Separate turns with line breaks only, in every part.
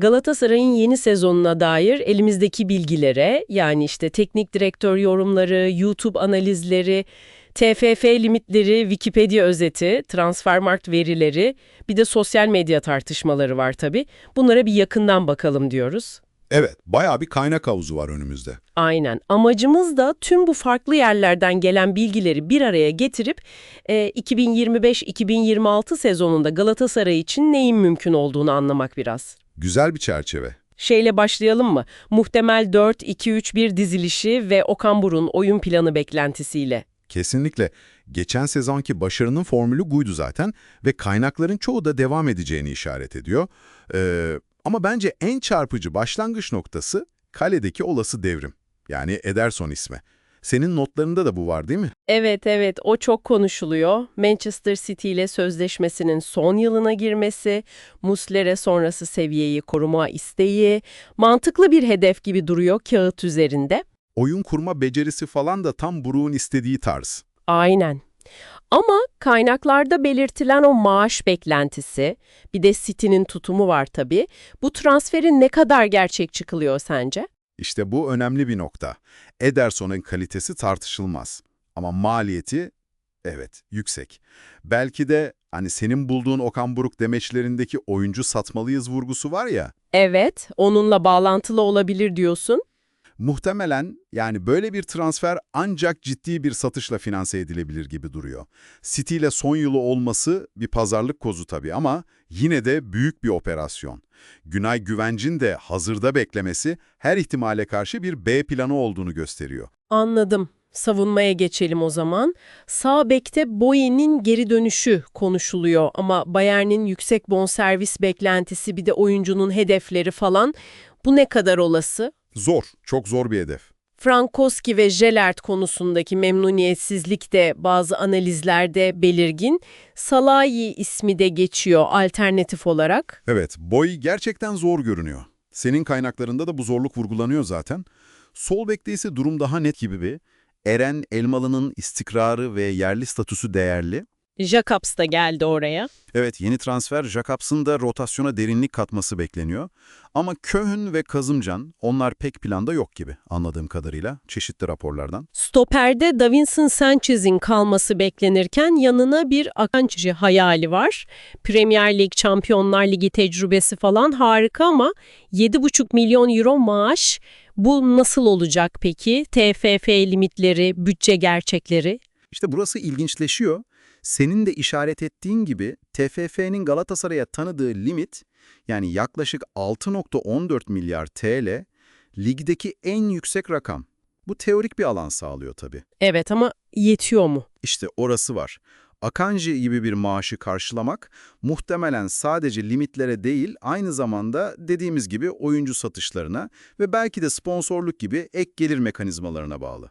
Galatasaray'ın yeni sezonuna dair elimizdeki bilgilere yani işte teknik direktör yorumları, YouTube analizleri, TFF limitleri, Wikipedia özeti, Transfermarkt verileri, bir de sosyal medya tartışmaları var tabii. Bunlara bir yakından bakalım diyoruz.
Evet, bayağı bir kaynak havuzu var önümüzde.
Aynen. Amacımız da tüm bu farklı yerlerden gelen bilgileri bir araya getirip e, 2025-2026 sezonunda Galatasaray için neyin mümkün olduğunu anlamak biraz.
Güzel bir çerçeve.
Şeyle başlayalım mı? Muhtemel 4-2-3-1 dizilişi ve Okan Buruk'un oyun planı beklentisiyle.
Kesinlikle. Geçen sezonki başarının formülü buydu zaten ve kaynakların çoğu da devam edeceğini işaret ediyor. Ee, ama bence en çarpıcı başlangıç noktası kaledeki olası devrim. Yani Ederson ismi. Senin notlarında da bu var değil mi?
Evet evet o çok konuşuluyor. Manchester City ile sözleşmesinin son yılına girmesi, Muslere sonrası seviyeyi koruma isteği, mantıklı bir hedef gibi duruyor kağıt üzerinde.
Oyun kurma becerisi falan da tam Buruk'un istediği tarz.
Aynen. Ama kaynaklarda belirtilen o maaş beklentisi, bir de City'nin tutumu var tabii. Bu transferin ne kadar gerçekçi kılıyor sence?
İşte bu önemli bir nokta. Ederson'un kalitesi tartışılmaz. Ama maliyeti, evet, yüksek. Belki de hani senin bulduğun Okan Buruk demeçlerindeki oyuncu satmalıyız vurgusu var ya,
Evet, onunla bağlantılı olabilir diyorsun.
Muhtemelen yani böyle bir transfer ancak ciddi bir satışla finanse edilebilir gibi duruyor. City ile son yılı olması bir pazarlık kozu tabii ama yine de büyük bir operasyon. Günay Güvenc'in de hazırda beklemesi her ihtimale karşı bir B planı olduğunu gösteriyor.
Anladım. Savunmaya geçelim o zaman. Sağ bekte Boye'nin geri dönüşü konuşuluyor ama Bayern'in yüksek bonservis beklentisi bir de oyuncunun hedefleri falan. Bu ne kadar olası?
Zor, çok zor bir hedef.
Frankowski ve Jelert konusundaki memnuniyetsizlik de bazı analizlerde belirgin. Salahi ismi de geçiyor alternatif olarak.
Evet, boy gerçekten zor görünüyor. Senin kaynaklarında da bu zorluk vurgulanıyor zaten. Sol bekte ise durum daha net gibi bir. Eren Elmalı'nın istikrarı ve yerli statüsü değerli.
Jacobs da geldi oraya.
Evet, yeni transfer Jacobs'ın da rotasyona derinlik katması bekleniyor. Ama Köhün ve Kazımcan, onlar pek planda yok gibi anladığım kadarıyla çeşitli raporlardan.
Stoper'de Davinson Sanchez'in kalması beklenirken yanına bir Akanji hayali var. Premier Lig, Şampiyonlar Ligi tecrübesi falan harika ama 7,5 milyon euro maaş. Bu nasıl olacak peki? TFF limitleri, bütçe gerçekleri?
İşte burası ilginçleşiyor. Senin de işaret ettiğin gibi TFF'nin Galatasaray'a tanıdığı limit yani yaklaşık 6.14 milyar TL ligdeki en yüksek rakam. Bu teorik bir alan sağlıyor tabii.
Evet ama yetiyor mu?
İşte orası var. Akanji gibi bir maaşı karşılamak muhtemelen sadece limitlere değil aynı zamanda dediğimiz gibi oyuncu satışlarına ve belki de sponsorluk gibi ek gelir mekanizmalarına bağlı.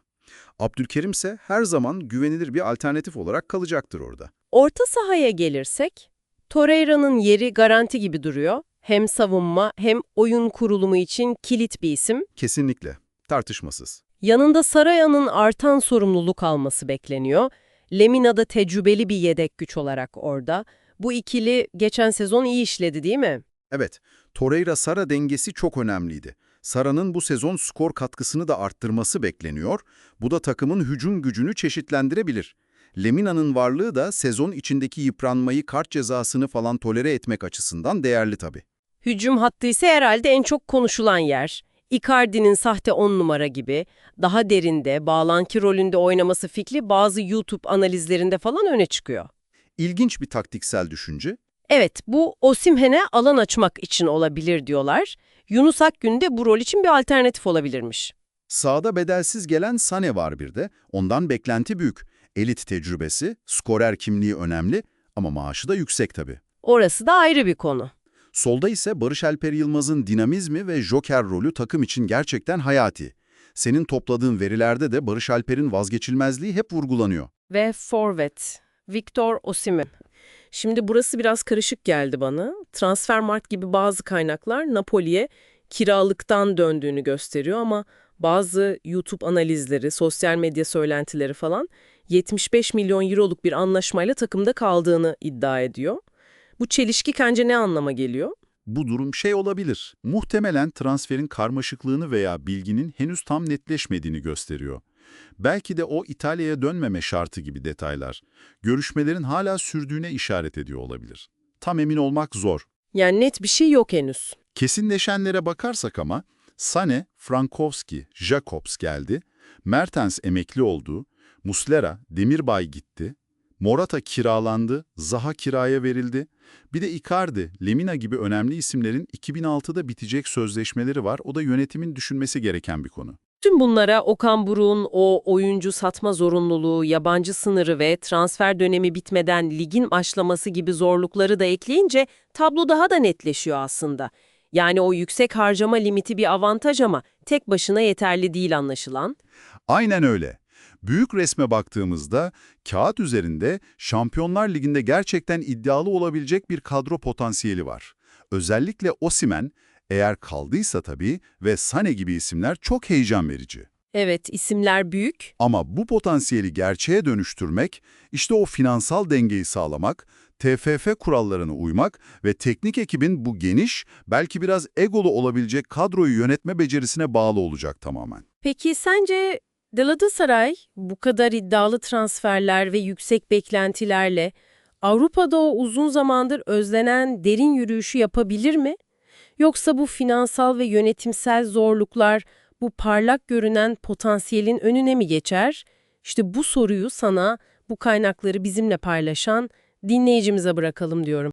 Abdülkerim ise her zaman güvenilir bir alternatif olarak kalacaktır orada.
Orta sahaya gelirsek, Torreira'nın yeri garanti gibi duruyor. Hem savunma hem oyun kurulumu için kilit bir isim.
Kesinlikle. Tartışmasız.
Yanında Saraya'nın artan sorumluluk alması bekleniyor. Lemina da tecrübeli bir yedek güç olarak orada. Bu ikili geçen sezon iyi işledi değil mi?
Evet, Torreira-Sara dengesi çok önemliydi. Sara'nın bu sezon skor katkısını da arttırması bekleniyor. Bu da takımın hücum gücünü çeşitlendirebilir. Lemina'nın varlığı da sezon içindeki yıpranmayı, kart cezasını falan tolere etmek açısından değerli tabii.
Hücum hattı ise herhalde en çok konuşulan yer. Icardi'nin sahte 10 numara gibi daha derinde, bağlanki rolünde oynaması fikri bazı YouTube analizlerinde falan öne çıkıyor.
İlginç bir taktiksel düşünce.
Evet, bu Osimhen'e alan açmak için olabilir diyorlar. Yunus Akgün de bu rol için bir alternatif olabilirmiş.
Sağda bedelsiz gelen Sane var bir de. Ondan beklenti büyük. Elit tecrübesi, skorer kimliği önemli ama maaşı da yüksek tabii.
Orası da ayrı bir konu.
Solda ise Barış Alper Yılmaz'ın dinamizmi ve joker rolü takım için gerçekten hayati. Senin topladığın verilerde de Barış Alper'in vazgeçilmezliği hep vurgulanıyor.
Ve forvet, Victor Osimhen. Şimdi burası biraz karışık geldi bana. Transfermarkt gibi bazı kaynaklar Napoli'ye kiralıktan döndüğünü gösteriyor ama bazı YouTube analizleri, sosyal medya söylentileri falan 75 milyon euroluk bir anlaşmayla takımda kaldığını iddia ediyor. Bu çelişki bence ne anlama geliyor?
bu durum şey olabilir. Muhtemelen transferin karmaşıklığını veya bilginin henüz tam netleşmediğini gösteriyor. Belki de o İtalya'ya dönmeme şartı gibi detaylar, görüşmelerin hala sürdüğüne işaret ediyor olabilir. Tam emin olmak zor.
Yani net bir şey yok henüz.
Kesinleşenlere bakarsak ama, Sane, Frankowski, Jacobs geldi, Mertens emekli oldu, Muslera, Demirbay gitti, Morata kiralandı, Zaha kiraya verildi. Bir de Icardi, Lemina gibi önemli isimlerin 2006'da bitecek sözleşmeleri var. O da yönetimin düşünmesi gereken bir konu.
Tüm bunlara Okan Buruk'un o oyuncu satma zorunluluğu, yabancı sınırı ve transfer dönemi bitmeden ligin başlaması gibi zorlukları da ekleyince tablo daha da netleşiyor aslında. Yani o yüksek harcama limiti bir avantaj ama tek başına yeterli değil anlaşılan.
Aynen öyle. Büyük resme baktığımızda kağıt üzerinde Şampiyonlar Ligi'nde gerçekten iddialı olabilecek bir kadro potansiyeli var. Özellikle Osimen, eğer kaldıysa tabii ve Sane gibi isimler çok heyecan verici.
Evet, isimler büyük.
Ama bu potansiyeli gerçeğe dönüştürmek, işte o finansal dengeyi sağlamak, TFF kurallarına uymak ve teknik ekibin bu geniş, belki biraz egolu olabilecek kadroyu yönetme becerisine bağlı olacak tamamen.
Peki sence Galatasaray bu kadar iddialı transferler ve yüksek beklentilerle Avrupa'da o uzun zamandır özlenen derin yürüyüşü yapabilir mi? Yoksa bu finansal ve yönetimsel zorluklar bu parlak görünen potansiyelin önüne mi geçer? İşte bu soruyu sana bu kaynakları bizimle paylaşan dinleyicimize bırakalım diyorum.